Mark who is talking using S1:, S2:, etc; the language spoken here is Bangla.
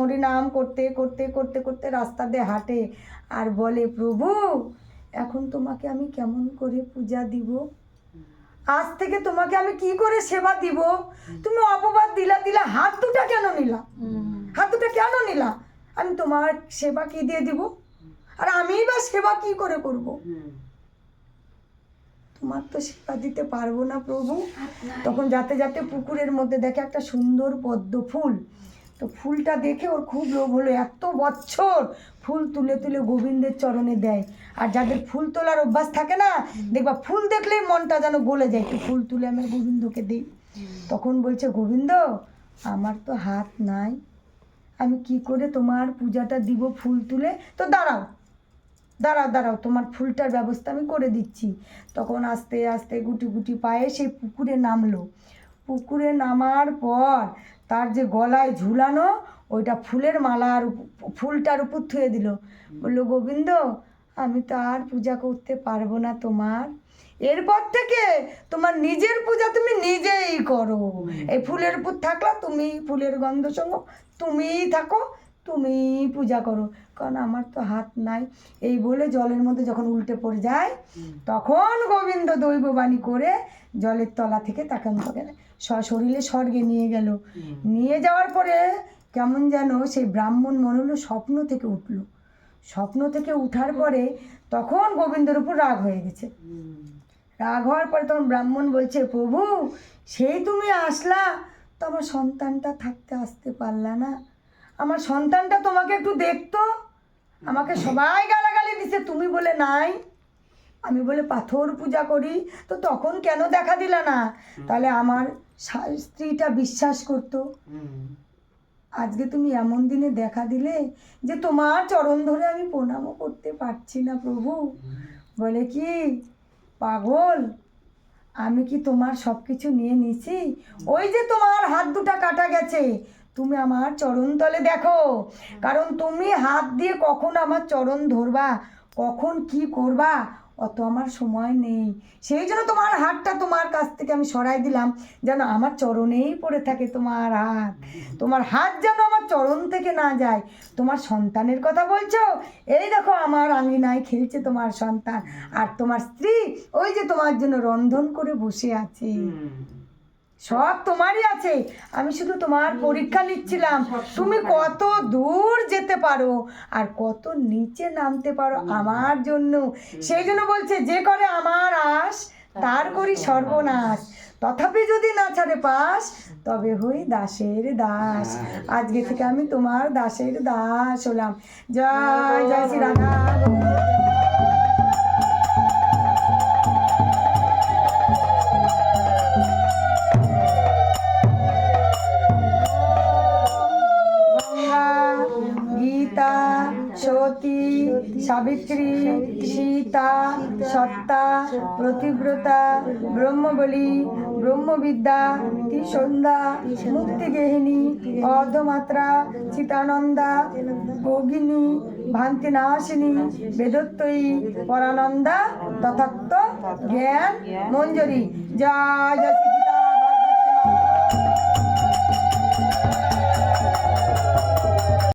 S1: হরিনাম করতে করতে করতে করতে রাস্তা দিয়ে হাঁটে আর বলে প্রভু এখন তোমাকে আমি কেমন করে পূজা দিব? আজ থেকে তোমাকে আমি কি করে সেবা দিব? তুমি অপবাদ দিলা দিলা হাত দুটা কেন নিলা? হাত দুটা কেন নিলা? আমি তোমার সেবা কি দিয়ে দিব? আর আমি বা সেবা কি করে করব? তোমার তো সেবা দিতে পারব না প্রভু। তখন যাতে যাতে পুকুরের মধ্যে দেখে একটা সুন্দর পদ্ম ফুল তো ফুলটা দেখে ওর খুব লোভ হলো। এত বছর ফুল তুলে তুলে গোবিন্দের চরণে দেয়। আর যাদের ফুল তোলার অভ্যাস থাকে না, দেখবা ফুল দেখলেই মনটা যেন গলে যায়। একটু ফুল তুলে আমি গোবিন্দকে দিই। তখন বলছে, গোবিন্দ, আমার তো হাত নাই। আমি কি করে তোমার পূজাটা দিব ফুল তুলে? তো দাঁড়াও দাঁড়াও দাঁড়াও, তোমার ফুলটার ব্যবস্থা আমি করে দিচ্ছি। তখন আস্তে আস্তে গুটি গুটি পায়ে সেই পুকুরে নামলো। পুকুরে নামার পর তার যে গলায় ঝুলানো ওইটা ফুলের মালার উপ- ফুলটার উপর থুয়ে দিল। বলল গোবিন্দ আমি তো আর পূজা করতে পারব না তোমার। এরপর থেকে তোমার নিজের পূজা তুমি নিজেই করো। এই ফুলের উপর থাকলা তুমি ফুলের গন্ধ সঙ্গ তুমিই থাকো তুমি পূজা করো। কারণ আমার তো হাত নাই। এই বলে জলের মধ্যে যখন উল্টে পড়ে যায় তখন গোবিন্দ দৈববাণী করে জলের তলা থেকে তাকে তাকে সশরীরে স্বর্গে নিয়ে গেল। নিয়ে যাওয়ার পরে কেমন যেন সেই ব্রাহ্মণ মনে হলো স্বপ্ন থেকে উঠল। স্বপ্ন থেকে উঠার পরে তখন গোবিন্দের উপর রাগ হয়ে গেছে। রাগ হওয়ার পরে তখন ব্রাহ্মণ বলছে প্রভু সেই তুমি আসলা তো আমার সন্তানটা থাকতে আসতে পারলা না। আমার সন্তানটা তোমাকে একটু দেখতো। আমাকে সবাই গালাগালি দিছে তুমি বলে নাই। আমি বলে পাথর পূজা করি? তো তখন কেন দেখা দিলা না? তাহলে আমার স্ত্রীটা বিশ্বাস করতো। আজকে তুমি এমন দিনে দেখা দিলে যে তোমার চরণ ধরে আমি প্রণামও করতে পারছি না প্রভু। বলে কি পাগল আমি কি তোমার সব কিছু নিয়ে নিছি? ওই যে তোমার হাত দুটা কাটা গেছে তুমি আমার চরণ তলে দেখো। কারণ তুমি হাত দিয়ে কখন আমার চরণ ধরবা কখন কি করবা অত আমার সময় নেই। সেই জন্য তোমার হাতটা তোমার কাছ থেকে আমি সরাই দিলাম। যেন আমার চরণেই পড়ে থাকে তোমার হাত। তোমার হাত যেন আমার চরণ থেকে না যায়। তোমার সন্তানের কথা বলছো? এই দেখো আমার আঙিনায় খেলছে তোমার সন্তান। আর তোমার স্ত্রী ওই যে তোমার জন্য রন্ধন করে বসে আছে। সব তোমারই আছে। আমি শুধু তোমার পরীক্ষা নিচ্ছিলাম। তুমি কত দূর যেতে পারো আর কত নিচে নামতে পারো আমার জন্য। সেই জন্য বলছে যে করে আমার আশ তার করি সর্বনাশ। তথাপি যদি না ছাড়ে পাস তবে হই দাসের দাস। আজকে থেকে আমি তোমার দাসের দাস হলাম। জয় জয় শ্রী রাধা। সতী সাবিত্রী, সীতা, সত্তা, প্রতিব্রতা, ব্রহ্মবলী, ব্রহ্মবিদ্যা সন্ধ্যা মুক্তিগেহিনী অর্ধমাত্রা চিতানন্দা, ভগিনী, ভান্তিনাশিনী, বেদত্তয়ী, পরানন্দা তথাত্ম জ্ঞান, মঞ্জরি। জয় জয়